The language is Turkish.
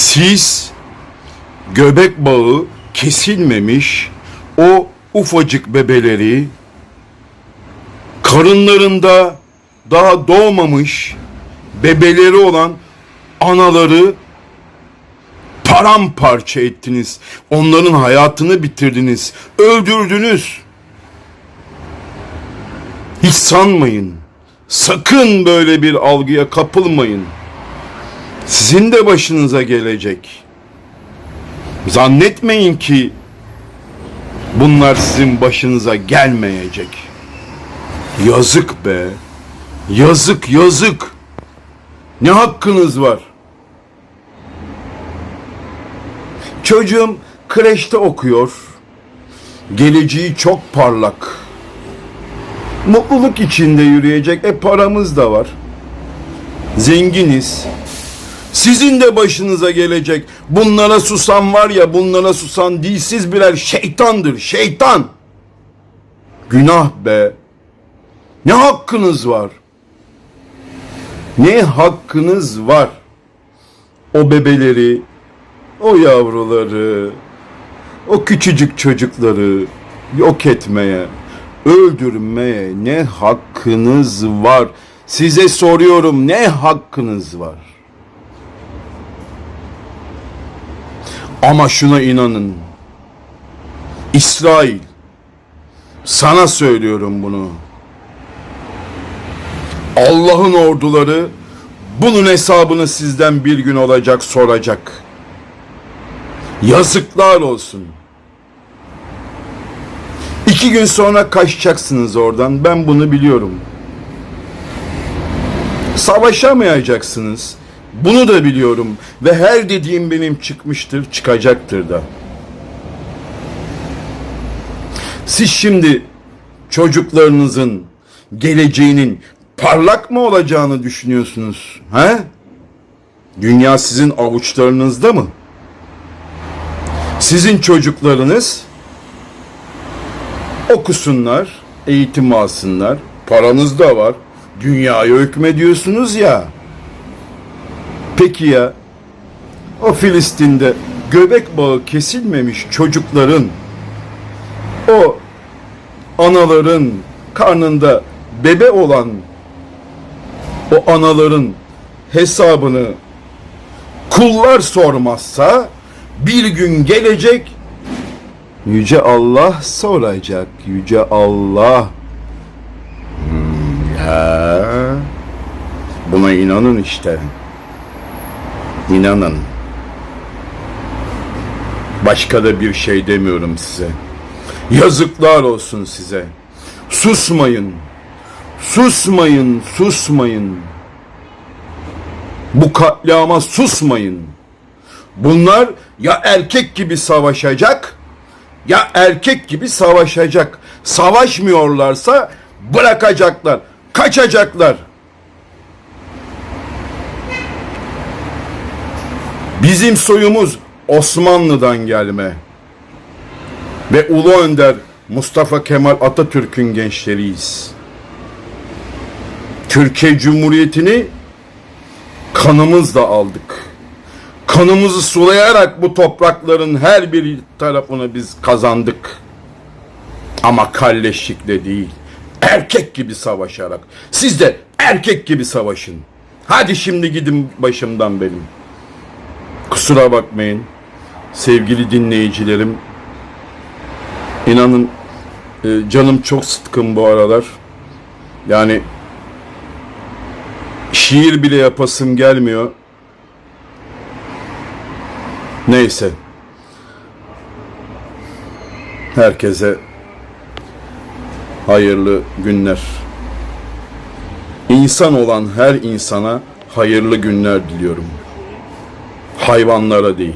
Siz göbek bağı kesilmemiş o ufacık bebeleri karınlarında daha doğmamış bebeleri olan anaları paramparça ettiniz. Onların hayatını bitirdiniz. Öldürdünüz. Hiç sanmayın. Sakın böyle bir algıya kapılmayın. Sizin de başınıza gelecek. Zannetmeyin ki bunlar sizin başınıza gelmeyecek. Yazık be. Yazık yazık. Ne hakkınız var? Çocuğum kreşte okuyor. Geleceği çok parlak. Mutluluk içinde yürüyecek. E paramız da var. Zenginiz. Sizin de başınıza gelecek. Bunlara susan var ya bunlara susan dilsiz birer şeytandır. Şeytan. Günah be. Ne hakkınız var? Ne hakkınız var? O bebeleri, o yavruları, o küçücük çocukları yok etmeye, öldürmeye ne hakkınız var? Size soruyorum ne hakkınız var? Ama şuna inanın. İsrail sana söylüyorum bunu. Allah'ın orduları bunun hesabını sizden bir gün olacak soracak. Yazıklar olsun. İki gün sonra kaçacaksınız oradan. Ben bunu biliyorum. Savaşamayacaksınız. Bunu da biliyorum. Ve her dediğim benim çıkmıştır, çıkacaktır da. Siz şimdi çocuklarınızın geleceğinin parlak mı olacağını düşünüyorsunuz? He? Dünya sizin avuçlarınızda mı? Sizin çocuklarınız okusunlar, eğitim alsınlar, paranız da var. Dünyaya hükmediyorsunuz ya. Peki ya o Filistin'de göbek bağı kesilmemiş çocukların o anaların karnında bebe olan o anaların hesabını kullar sormazsa bir gün gelecek yüce Allah soracak yüce Allah. Hmm, ya buna inanın işte inanın. Başka da bir şey demiyorum size. Yazıklar olsun size. Susmayın. Susmayın susmayın. Bu katliama susmayın. Bunlar ya erkek gibi savaşacak ya erkek gibi savaşacak. Savaşmıyorlarsa bırakacaklar, kaçacaklar. Bizim soyumuz Osmanlı'dan gelme. Ve Ulu Önder Mustafa Kemal Atatürk'ün gençleriyiz. Türkiye Cumhuriyeti'ni kanımızla aldık kanımızı sulayarak bu toprakların her bir tarafını biz kazandık. Ama kalleşlikle değil, erkek gibi savaşarak. Siz de erkek gibi savaşın. Hadi şimdi gidin başımdan benim. Kusura bakmayın sevgili dinleyicilerim. İnanın e, canım çok sıtkın bu aralar. Yani şiir bile yapasım gelmiyor. Neyse. Herkese hayırlı günler. İnsan olan her insana hayırlı günler diliyorum. Hayvanlara değil.